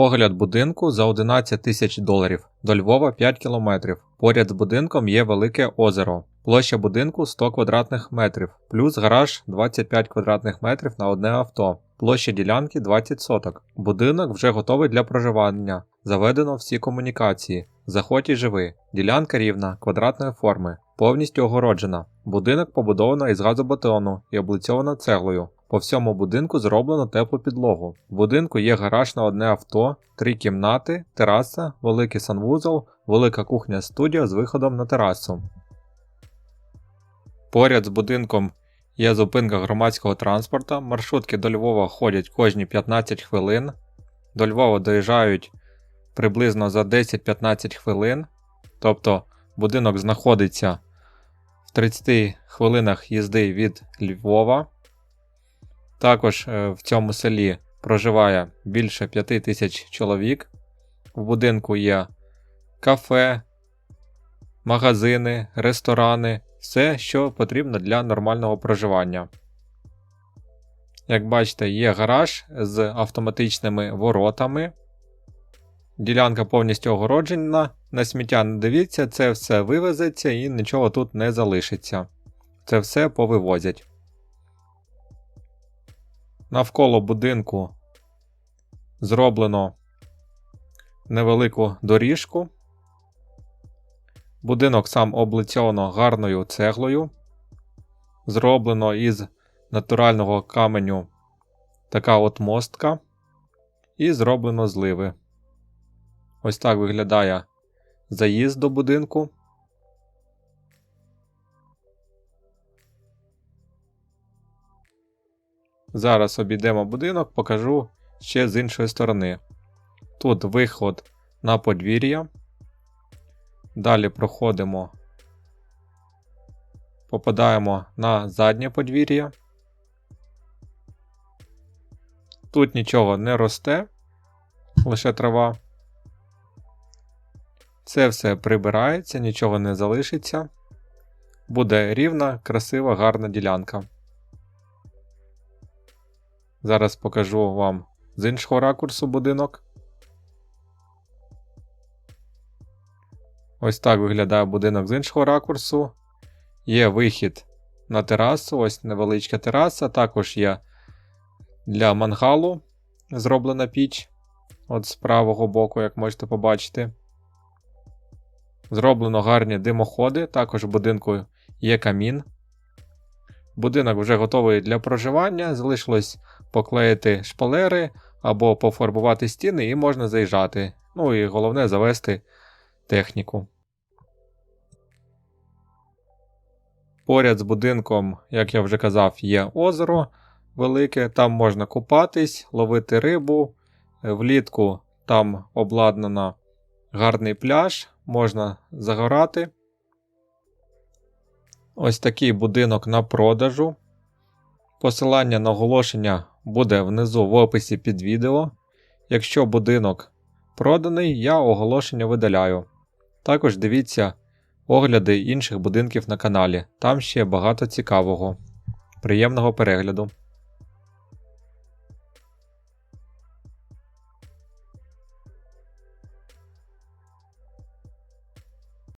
Огляд будинку за 11 тисяч доларів. До Львова 5 кілометрів. Поряд з будинком є велике озеро. Площа будинку 100 квадратних метрів, плюс гараж 25 квадратних метрів на одне авто. Площа ділянки 20 соток. Будинок вже готовий для проживання. Заведено всі комунікації. Заходь і живи. Ділянка рівна, квадратної форми, повністю огороджена. Будинок побудовано із газобетону і облицьовано цеглою. По всьому будинку зроблено теплу підлогу. В будинку є гараж на одне авто, три кімнати, тераса, великий санвузол, велика кухня студія з виходом на терасу. Поряд з будинком є зупинка громадського транспорту. Маршрутки до Львова ходять кожні 15 хвилин. До Львова доїжджають приблизно за 10-15 хвилин. Тобто будинок знаходиться в 30 хвилинах їзди від Львова. Також е, в цьому селі проживає більше 5 тисяч чоловік. В будинку є кафе, магазини, ресторани, все, що потрібно для нормального проживання. Як бачите, є гараж з автоматичними воротами. Ділянка повністю огороджена. На сміття не дивіться, це все вивезеться і нічого тут не залишиться. Це все повивозять. Навколо будинку зроблено невелику доріжку. Будинок сам облицьовано гарною цеглою. Зроблено із натурального каменю така от мостка. І зроблено зливи. Ось так виглядає заїзд до будинку. Зараз обійдемо будинок, покажу ще з іншої сторони. Тут виход на подвір'я. Далі проходимо, попадаємо на заднє подвір'я. Тут нічого не росте, лише трава. Це все прибирається, нічого не залишиться. Буде рівна, красива, гарна ділянка. Зараз покажу вам з іншого ракурсу будинок. Ось так виглядає будинок з іншого ракурсу. Є вихід на терасу, ось невеличка тераса. Також є для мангалу зроблена піч. От з правого боку, як можете побачити. Зроблено гарні димоходи, також в будинку є камін. Будинок вже готовий для проживання. Залишилось поклеїти шпалери або пофарбувати стіни, і можна заїжджати. Ну і головне завести техніку. Поряд з будинком, як я вже казав, є озеро велике, там можна купатись, ловити рибу. Влітку там обладнано гарний пляж, можна загорати. Ось такий будинок на продажу. Посилання на оголошення буде внизу в описі під відео. Якщо будинок проданий, я оголошення видаляю. Також дивіться огляди інших будинків на каналі, там ще багато цікавого. Приємного перегляду!